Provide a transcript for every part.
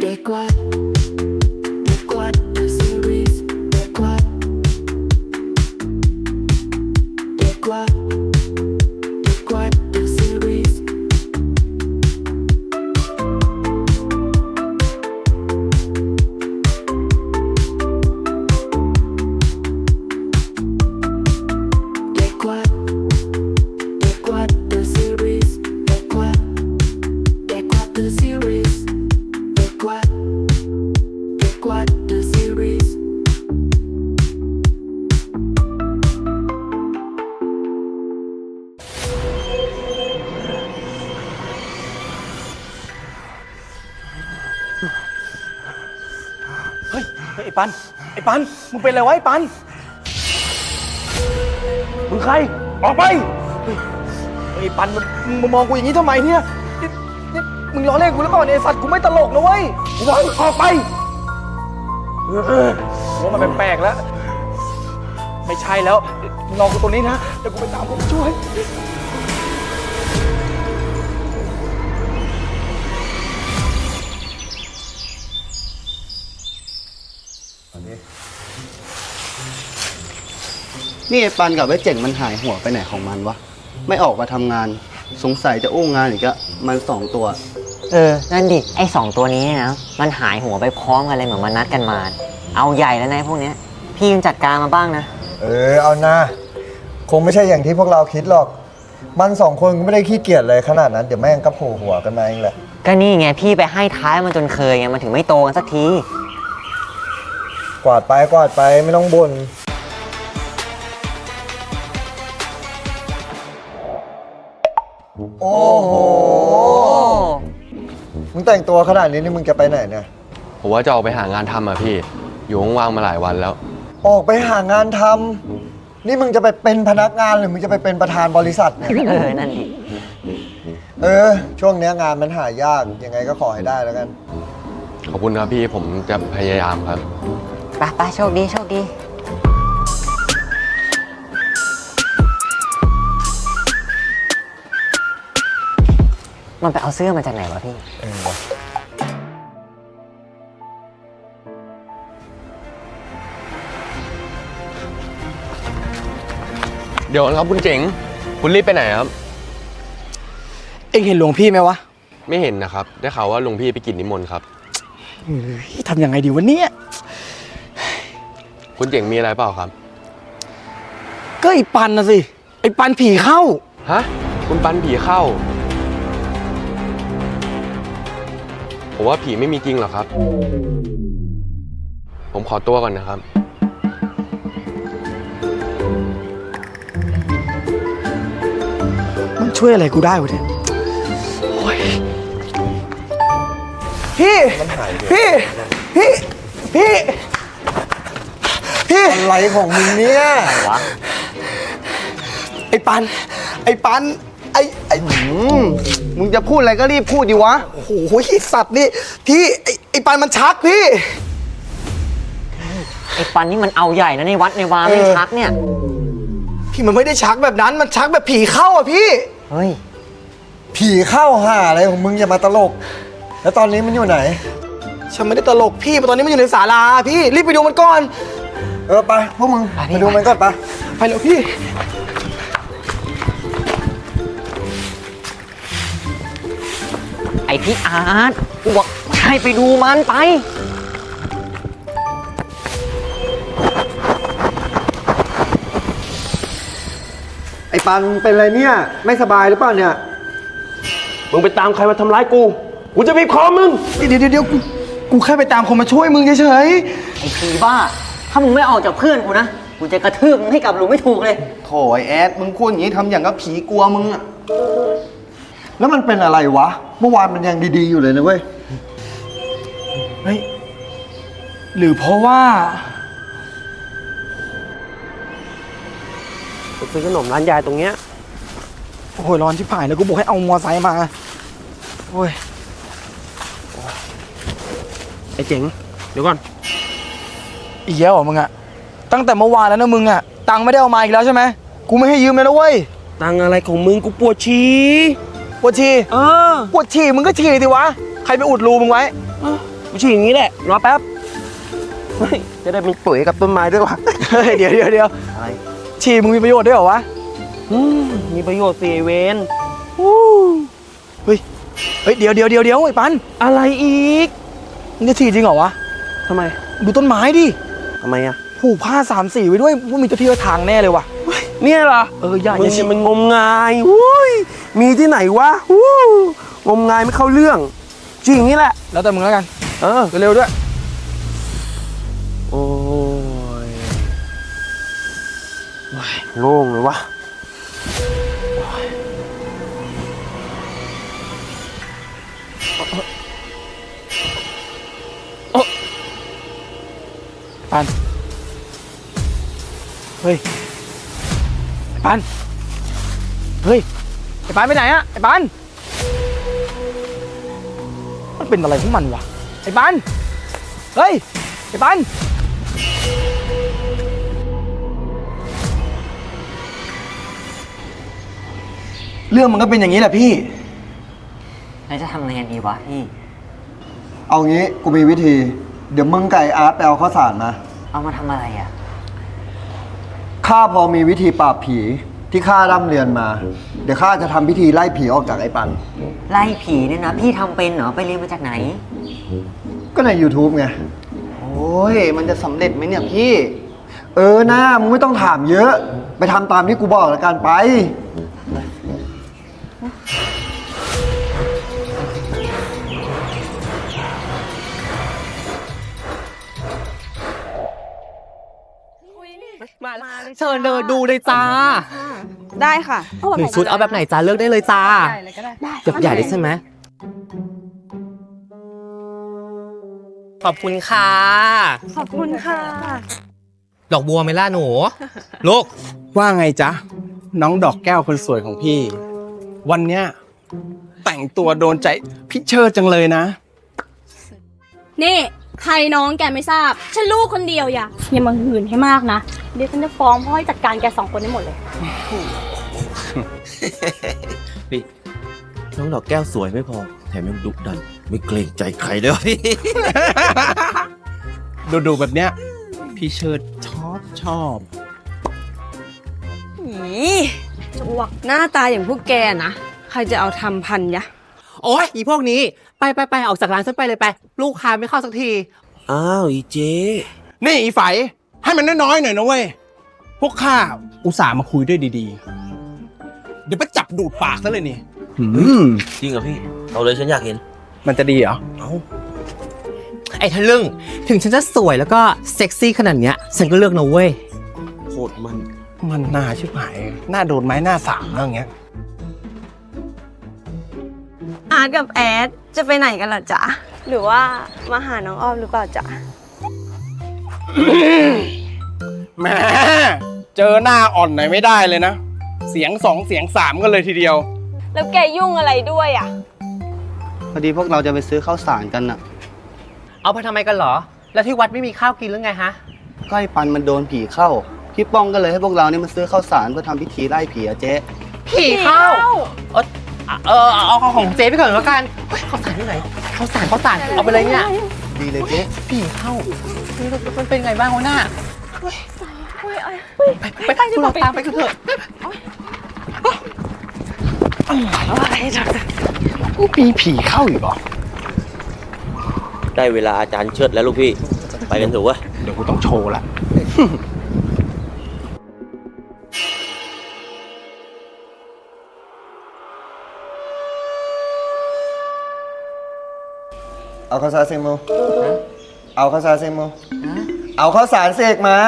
Take what? ปัน มึงเป็นอะไรวะไอ้ปัน มึงใคร ออกไปเฮ้ยไอ้ปันมึงมึงมองกูอย่างนี้ทำไมเนี่ยนี่นี่มึงล้อเล่นกูหรือเปล่าเนี่ยไอ้สัตว์กูไม่ตลกนะเว้ยกูบอกให้มึงออกไปเออว่ามันแปลกๆแล้ว ไม่ใช่แล้วมึงรอกูตรงนี้นะเดี๋ยวกูไปตามคนช่วย นี่ไอ้ปันกับไอ้เจ๋งมันหายหัวไปไหนของมันวะ ไม่ออกมาทำงาน สงสัยจะอู้งานอีกอะมันสองตัว เออ นั่นดิ ไอ้สองตัวนี้เนี่ยนะ มันหายหัวไปพร้อมกันเลยเหมือนมานัดกันมา เอาใหญ่แล้วนะไอ้พวกเนี้ย พี่ยังจัดการมาบ้างนะ เออ เอานะ คงไม่ใช่อย่างที่พวกเราคิดหรอก มันสองคนก็ไม่ได้ขี้เกียจเลยขนาดนั้น เดี๋ยวแม่งก็โผล่หัวกันมาเองแหละ ก็นี่ไงพี่ไปให้ท้ายมันจนเคยไง มันถึงไม่โตกันสักที กวาดไปกวาดไปไม่ต้องบ่นโอ้โห มึงแต่งตัวขนาดนี้นี่มึงจะไปไหนเนี่ย ผมว่าจะออกไปหางานทำอะพี่ อยู่ว่างๆมาหลายวันแล้ว ออกไปหางานทำ นี่มึงจะไปเป็นพนักงานหรือมึงจะไปเป็นประธานบริษัทเนี่ย เออ นั่นดิเออ ช่วงเนี้ยงานมันหายาก ยังไงก็ขอให้ได้แล้วกัน ขอบคุณครับพี่ผมจะพยายามครับ ไปไปโชคดีโชคดี มันไปเอาเสื้อมาจากไหนวะพี่ เดี๋ยวนะครับคุณเจ๋ง คุณรีบไปไหนครับ เอ็งเห็นหลวงพี่ไหมวะไม่เห็นนะครับ ได้ข่าวว่าหลวงพี่ไปกินนิมนต์ครับ เฮ้ยทำยังไงดีวะเนี่ย คุณเจ๋งมีอะไรเปล่าครับ ก็ไอ้ปันนะสิ ไอ้ปันผีเข้า ฮะ คุณปันผีเข้า ผมว่าผีไม่มีจริงหรอกครับ ผมขอตัวก่อนนะครับ มันช่วยอะไรกูได้วะเนี่ยโอ้ยพี่ พี่ พี่ พี่ พี่ อะไรของมึงเนี่ยไอ้ปัน ไอ้ปัน ไอ้ไอ้อืมมึงจะพูดอะไรก็รีบพูดดิวะ โอ้โหสัตว์นี่พี่ไอ้ไอ้ปันมันชักพี่ ไอ้ปันนี่มันเอาใหญ่นะในวัดในวาไม่ชักเนี่ย พี่มันไม่ได้ชักแบบนั้นมันชักแบบผีเข้าอะพี่ เฮ้ย ผีเข้าหาอะไรของมึงอย่ามาตลก แล้วตอนนี้มันอยู่ไหน ฉันไม่ได้ตลกพี่ตอนนี้มันอยู่ในศาลาพี่รีบไปดูมันก่อน เออไปพวกมึงไปพี่ ไปดูมันก่อนไปไปเร็วพี่ ไอพี่อาร์ตกูบอกให้ไปดูมันไป ไอ้ปันเป็นอะไรเนี่ยไม่สบายหรือเปล่าเนี่ยมึงไปตามใครมาทำร้ายกู กูจะบีบคอมึง เดี๋ยวเดี๋ยวเดี๋ยวกูกูแค่ไปตามคนมาช่วยมึงเฉยไอ้ผีบ้า ถ้ามึงไม่ออกจากเพื่อนกูนะ กูจะกระทืบมึงให้กลับหลุมไม่ถูกเลย โถไอ้แอดมึงพูดอย่างนี้ทำอย่างกับผีกลัวมึงอะแล้วมันเป็นอะไรวะ เมื่อวานมันยังดีๆอยู่เลยนะเว้ยๆเฮ้ย หรือเพราะว่า ไปซื้อขนมร้านยายตรงเนี้ย โอ้โหร้อนชิบหายแล้วกูบอกให้เอามอไซค์มา โอ้ย ไอ้เจ๋ง เดี๋ยวก่อน อีกแล้วเหรอมึงอะตั้งแต่เมื่อวานแล้วนะมึงอะตังค์ไม่ได้เอามาอีกแล้วใช่ไหมกูไม่ให้ยืมเลยนะเว้ยตังค์อะไรของมึงกูปวดฉี่ปวดฉี่เออปวดฉี่มึงก็ฉี่ดิวะใครไปอุดรูมึงไว้กูฉี่อย่างนี้แหละรอแป๊บเฮ้ยจะได้เป็นปุ๋ยกับต้นไม้ด้วยวะเฮ้ยเดี๋ยวเดี๋ยวเดี๋ยวอะไรฉี่มึงมีประโยชน์ด้วยเหรอวะอืมมีประโยชน์สิเวนเฮ้ยเฮ้ยเดี๋ยวเดี๋ยวเดี๋ยวเดี๋ยวไอ้ปันอะไรอีกมึงจะฉี่จริงเหรอวะทำไมดูต้นไม้ดิทำไมอะผูกผ้าสามสีไว้ด้วยว่ามีเจ้าที่เจ้าทางแน่เลยว่ะ เนี่ยเหรอเอออย่ามึอย่างฉี่เนี่ยมันงมงายอุ้ยมีที่ไหนวะอู้งมงายไม่เข้าเรื่องจริงอย่างนี้แหละ แล้วแต่มึงแล้วกันเออ เร็วๆด้วย โอ้ยว้ายโล่งเลยวะ ปัน เฮ้ยไอ้ปัน เฮ้ยไอ้ปันไปไหนอะไอ้ปัน มันเป็นอะไรของมันวะ ไอ้ปัน เฮ้ย ไอ้ปัน เรื่องมันก็เป็นอย่างนี้แหละพี่ แล้วจะทำยังไงดีวะพี่ เอางี้กูมีวิธี เดี๋ยวมึงไก่อาร์ตไปเอาข้าวสารมา เอามาทำอะไรอะ ข้าพอมีวิธีปราบผีที่ข้าร่ำเรียนมา เดี๋ยวข้าจะทำพิธีไล่ผีออกจากไอ้ปัน ไล่ผีเนี่ยนะ พี่ทำเป็นเหรอ ไปเรียนมาจากไหน ก็ใน YouTube ไง โอ้ย มันจะสำเร็จไหมเนี่ยพี่ เออหน้ามึงไม่ต้องถามเยอะ ไปทำตามที่กูบอกแล้วกันไป เชิญเดินดูเลยจ้า ได้ค่ะหนึ่งชุดเอาแบบไหนจ้าเลือกได้เลยจ้าได้เลยก็ได้แบบใหญ่เลยใช่ไหมขอบคุณค่ะ ขอบคุณค่ะ ดอกบัวไหมล่ะหนู ลูก ว่าไงจ๊ะ น้องดอกแก้วคนสวยของพี่ วันเนี้ยแต่งตัวโดนใจพี่เชิดจังเลยนะ นี่ ใครน้องแกไม่ทราบ ฉันลูกคนเดียวอย่าอย่ามาหื่นให้มากนะ เดี๋ยวฉันจะฟ้องพ่อให้จัดการแกสองคนให้หมดเลย พี่น้องดอกแก้วสวยไม่พอ แถมยังดุดัน ไม่เกรงใจใครเลยพี่ ดูดูๆแบบเนี้ย พี่เชิดชอบชอบอีจวกหน้าตาอย่างพวกแกนะ ใครจะเอาทำพันยะ โอ้ยอีพวกนี้ ไปไปไปออกจากร้านฉันไปเลยไป ลูกค้าไม่เข้าสักที อ้าวอีเจ๊นี่อีไฝให้มันน้อยๆหน่อยนะเว้ย พวกข้าอุตส่าห์มาคุยด้วยดีๆ เดี๋ยวไปจับดูดปากซะเลยนี่อืมจริงเหรอพี่ เอาเลยฉันอยากเห็น มันจะดีเหรอ เอาไอ้ทะลึ่ง ถึงฉันจะสวยแล้วก็เซ็กซี่ขนาดเนี้ย ฉันก็เลือกนะเว้ย โคตรมัน มันน่าชิบหายหน้าโดนไม้หน้าสามแล้วอย่างเงี้ย อาร์ตกับแอดจะไปไหนกันล่ะจ๊ะ หรือว่ามาหาน้องอ้อมหรือเปล่าจ๊ะ แหมเจอหน้าอ่อนหน่อยไม่ได้เลยนะ เสียงสองเสียงสามกันเลยทีเดียว แล้วแกยุ่งอะไรด้วยอะ พอดีพวกเราจะไปซื้อข้าวสารกันน่ะ เอาไปทำไมกันเหรอ แล้วที่วัดไม่มีข้าวกินหรือไงฮะ ก็ไอ้ปันมันโดนผีเข้า พี่ป้องก็เลยให้พวกเรานี่มาซื้อข้าวสารเพื่อทำพิธีไล่ผีอะเจ๊ผีเข้า เออ เออเอาเอาของเจ๊ไปก่อนแล้วกันเฮ้ยข้าวสารที่ไหนข้าวสารข้าวสารเอาไปเลยเนี่ยดีเลยเจ๊ผีเข้าเฮ้ยมันเป็นไงบ้างวะหน้าไปไปไปพวกเราตามไปกันเถอะมีผีเข้าอีกเหรอได้เวลาอาจารย์เชิดแล้วลูกพี่ ไปกันเถอะวะเดี๋ยวกูต้องโชว์ละ เอาข้าวสารเสกมาเอาข้าวสารเสกมาเอาข้าวสารเสกมา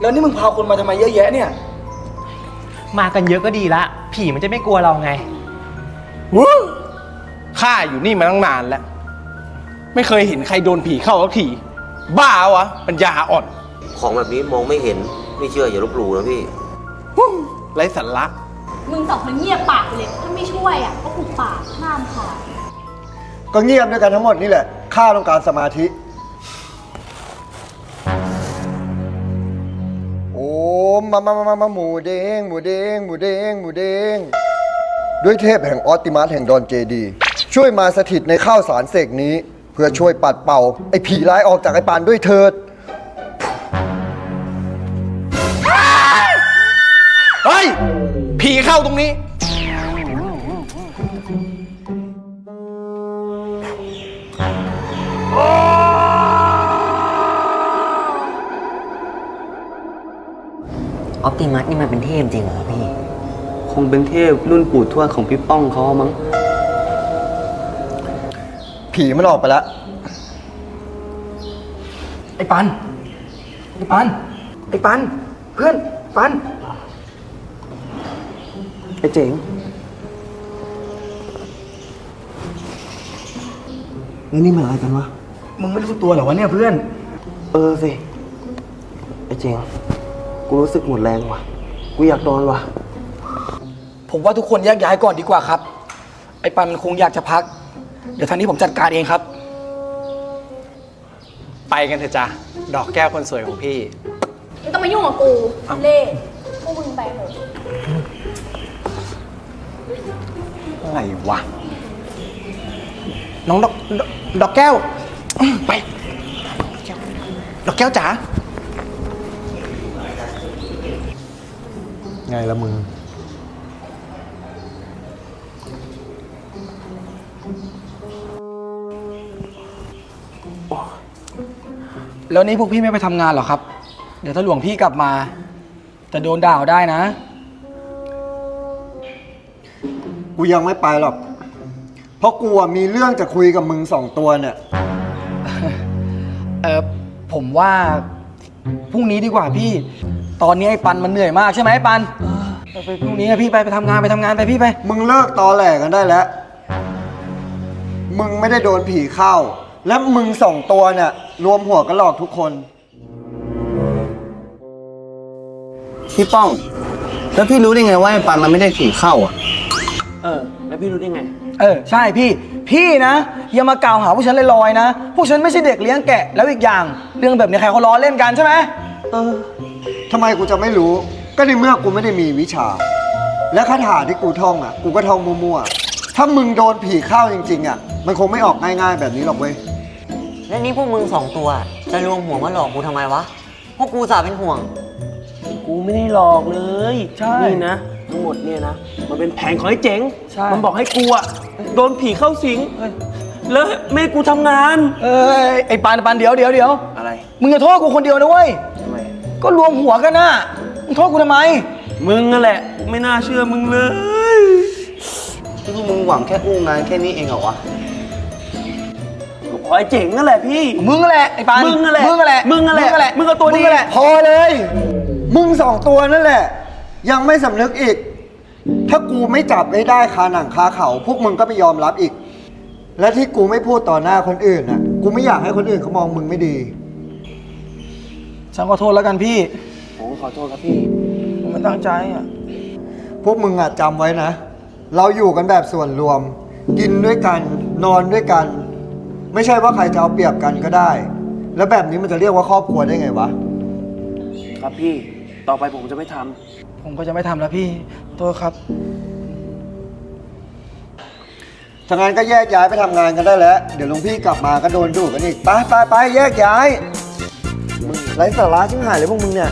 แล้วนี่มึงพาคนมาทำไมเยอะแยะเนี่ย มากันเยอะก็ดีละ ผีมันจะไม่กลัวเราไงวู้ข้าอยู่นี่มาตั้งนานแล้ว ไม่เคยเห็นใครโดนผีเข้าสักที บ้าวะ ปัญญาอ่อน ของแบบนี้มองไม่เห็น ไม่เชื่ออย่าลบหลู่นะพี่วู้ไร้สาระมึงสองคนเงียบปากไปเลย ถ้าไม่ช่วยอะก็ผูกปากห้ามค่ะก็เงียบด้วยกันทั้งหมดนี่แหละ ข้าต้องการสมาธิ โอ้มามามามามาหมูเด้งหมูเด้งหมูเด้งหมูเด้งด้วยเทพแห่งออตติมัสแห่งดอนเจดี ช่วยมาสถิตในข้าวสารเสกนี้ เพื่อช่วยปัดเป่า ไอ้ผีร้ายออกจากไอ้ปานด้วยเถิด เฮ้ย ผีเข้าตรงนี้ ออปติมัสนี่มันเป็นเทพจริงเหรอพี่ คงเป็นเทพรุ่นปู่ทวดของพี่ป้องเขามั้ง ผีมันออกไปแล้ว ไอ้ปัน ไอ้ปัน ไอ้ปัน เพื่อน ปัน ไอ้เจ๋ง แล้วนี่มันอะไรกันวะ มึงไม่รู้ตัวเหรอวะเนี่ยเพื่อน เออสิ ไอ้เจงกูรู้สึกหมดแรงว่ะ กูอยากนอนว่ะ ผมว่าทุกคนแยกย้ายก่อนดีกว่าครับ ไอ้ปันมันคงอยากจะพัก เดี๋ยวทางนี้ผมจัดการเองครับ ไปกันเถอะจ้ะดอกแก้วคนสวยของพี่ ไม่ต้องมายุ่งกับกูเล่พวกมึงไปเถอะ อะไรวะ น้องดอกดอกดอกแก้ว ไป ดอกแก้วจ๋า ไงละมึง แล้วนี่พวกพี่ไม่ไปทำงานเหรอครับ เดี๋ยวถ้าหลวงพี่กลับมา จะโดนด่าเอาได้นะ กูยังไม่ไปหรอก เพราะกูอะมีเรื่องจะคุยกับมึงสองตัวเนี่ย เออผมว่าพรุ่งนี้ดีกว่าพี่ ตอนนี้ไอ้ปันมันเหนื่อยมากใช่ไหมไอ้ปันเออไปพรุ่งนี้อะพี่ไปไปทำงานไปทำงานไปพี่ไป มึงเลิกตอแหลกันได้แล้ว มึงไม่ได้โดนผีเข้า และมึงสองตัวเนี่ย รวมหัวกันหลอกทุกคน พี่ป้อง แล้วพี่รู้ได้ไงว่าไอ้ปันมันไม่ได้ผีเข้าอะ เออใช่พี่ พี่นะอย่ามากล่าวหาพวกฉันลอยๆนะ พวกฉันไม่ใช่เด็กเลี้ยงแกะแล้วอีกอย่าง เรื่องแบบนี้ใครเขาล้อเล่นกันใช่ไหมเออ ทำไมกูจะไม่รู้ ก็ในเมื่อกูไม่ได้มีวิชา และคาถาที่กูท่องอะ กูก็ท่องมั่วๆ ถ้ามึงโดนผีเข้าจริงๆอะ มันคงไม่ออกง่ายๆแบบนี้หรอกเว้ย แล้วนี่พวกมึงสองตัว จะรวมหัวมาหลอกกูทำไมวะ พวกกูสาเป็นห่วง กูไม่ได้หลอกเลย ใช่ นี่นะ ทั้งหมดเนี่ยนะ มันเป็นแผนของไอ้เจ๋ง ใช่ มันบอกให้กูอะโดนผีเข้าสิง แล้วไม่ให้กูทำงาน เอ้ยไอ้ปันปันเดี๋ยวเดี๋ยวเดี๋ยวอะไรมึงจะโทษกูคนเดียวนะเว้ย ทำไมก็รวมหัวกันนะมึงโทษกูทำไม มึงนั่นแหละ ไม่น่าเชื่อมึงเลยที่พวกมึงหวังแค่อู้งานแค่นี้เองเหรอวะ ก็เพราะไอ้เจ๋งนั่นแหละพี่ มึงนั่นแหละไอ้ปันมึงนั่นแหละมึงนั่นแหละมึงนั่นแหละมึงนั่นแหละมึงเอาตัวดีนั่นแหละพอเลย มึงสองตัวนั่นแหละ ยังไม่สำนึกอีก ถ้ากูไม่จับให้ได้คาหนังคาเขาพวกมึงก็ไม่ยอมรับอีก และที่กูไม่พูดต่อหน้าคนอื่นน่ะ กูไม่อยากให้คนอื่นเขามองมึงไม่ดี ฉันขอโทษแล้วกันพี่ ผมขอโทษครับพี่ ผมไม่ตั้งใจอะ พวกมึงอะจำไว้นะ เราอยู่กันแบบส่วนรวม กินด้วยกัน นอนด้วยกัน ไม่ใช่ว่าใครจะเอาเปรียบกันก็ได้ แล้วแบบนี้มันจะเรียกว่าครอบครัวได้ไงวะ ครับพี่ ต่อไปผมจะไม่ทำ ผมก็จะไม่ทำแล้วพี่ ตัวครับ ทางานก็แยกย้ายไปทำงานกันได้แล้ว เดี๋ยวหลวงพี่กลับมาก็โดนดุกันอีก ไปไปไปแยกย้ายมึงไร้สาระชิบหายเลยพวกมึงเนี่ย